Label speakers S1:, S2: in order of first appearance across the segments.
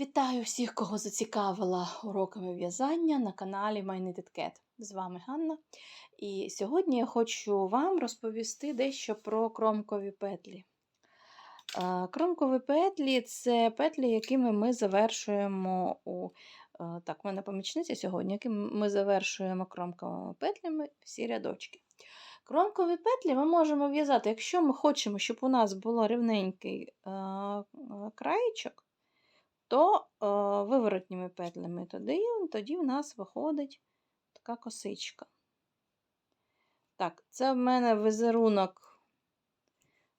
S1: Вітаю всіх, кого зацікавила уроками в'язання на каналі My Cat. З вами Ганна. І сьогодні я хочу вам розповісти дещо про кромкові петлі. Е, Кромкові петлі це петлі, якими ми завершуємо у е, так, в мене помічниця сьогодні, якими ми завершуємо кромковими петлями всі рядочки. Кромкові петлі ми можемо в'язати, якщо ми хочемо, щоб у нас було рівненький е, краєчок, то виворотніми петлями тоді, тоді в нас виходить така косичка. Так, це в мене візерунок,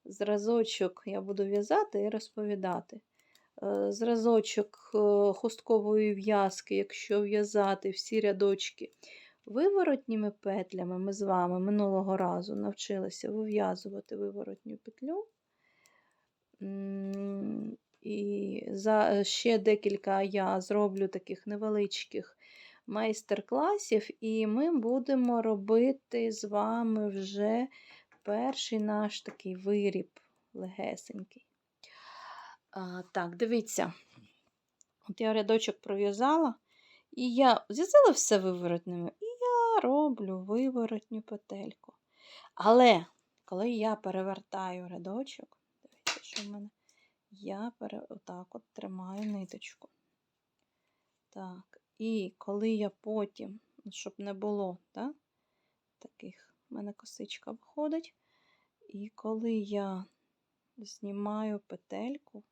S1: зразочок я буду в'язати і розповідати. Е, Зразочок е, хусткової в'язки, якщо в'язати всі рядочки виворотніми петлями, ми з вами минулого разу навчилися вив'язувати виворотню петлю. І за ще декілька я зроблю таких невеличких майстер-класів, і ми будемо робити з вами вже перший наш такий виріб легесенький. А, Так, дивіться. От я рядочок пров'язала, і я зв'язала все виворотними, і я роблю виворотню петельку. Але коли я перевертаю рядочок, дивіться, що в мене я пере... отак от тримаю ниточку. Так, і коли я потім, щоб не було, так, таких, в мене косичка виходить. І коли я знімаю петельку,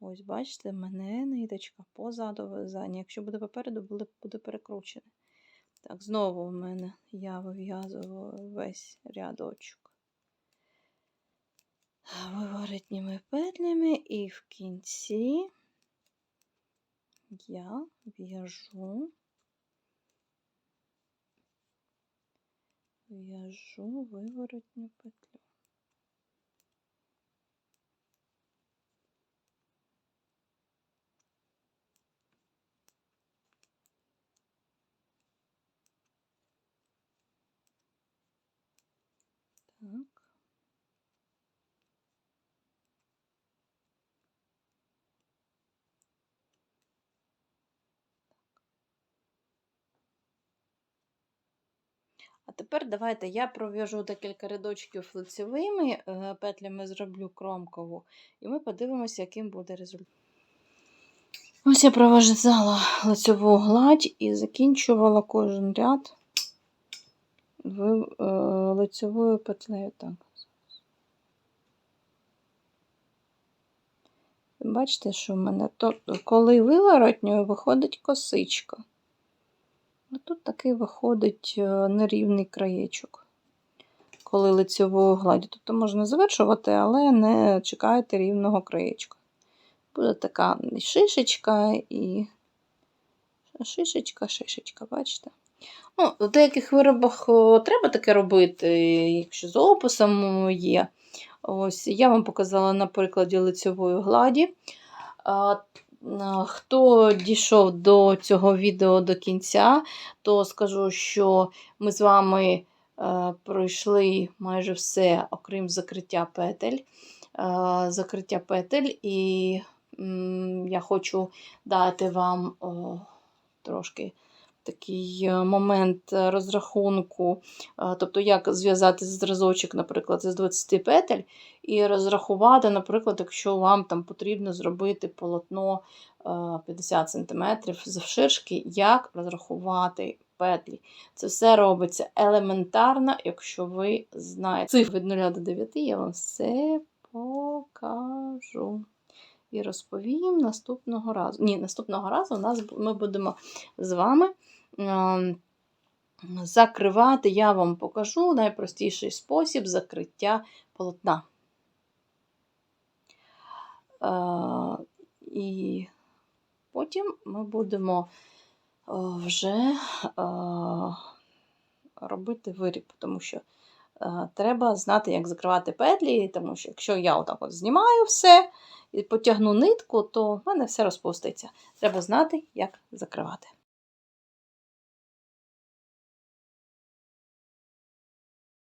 S1: ось, бачите, мене ниточка позаду в'язання. Якщо буде попереду, буде перекручене. Так, знову в мене я вив'язую весь рядочок виворотніми петлями, і в кінці я в'яжу, в'яжу виворотню петлю. Так. А тепер давайте я пров'яжу декілька рядочків лицевими е, петлями зроблю кромкову, і ми подивимося, яким буде результат. Ось я пров'язала лицеву гладь і закінчувала кожен ряд е, лицевою петлею. Так. Бачите, що в мене тобто, коли виворотньою виходить косичка. А тут такий виходить е, нерівний краєчок, коли лицевою гладдю. Тобто можна завершувати, але не чекайте рівного краєчка. Буде така шишечка і шишечка, шишечка, бачите? Ну, В деяких виробах треба таке робити, якщо з описом є. Ось Я вам показала на прикладі лицевої гладі. Хто дійшов до цього відео до кінця, то скажу, що ми з вами е, пройшли майже все, окрім закриття петель. Е, закриття петель, і я хочу дати вам трошки такий е, момент розрахунку, тобто, як зв'язати зразочок, наприклад, з 20 петель, і розрахувати, наприклад, якщо вам там потрібно зробити полотно 50 см завширшки, як розрахувати петлі. Це все робиться елементарно, якщо ви знаєте. Цифр від 0 до 9 я вам все покажу. І розповім наступного разу. Ні, наступного разу нас ми будемо з вами закривати, я вам покажу найпростіший спосіб закриття полотна. І потім ми будемо вже робити виріб, тому що треба знати, як закривати петлі, тому що якщо я отак от знімаю все і потягну нитку, то в мене все розпуститься. Треба знати, як закривати.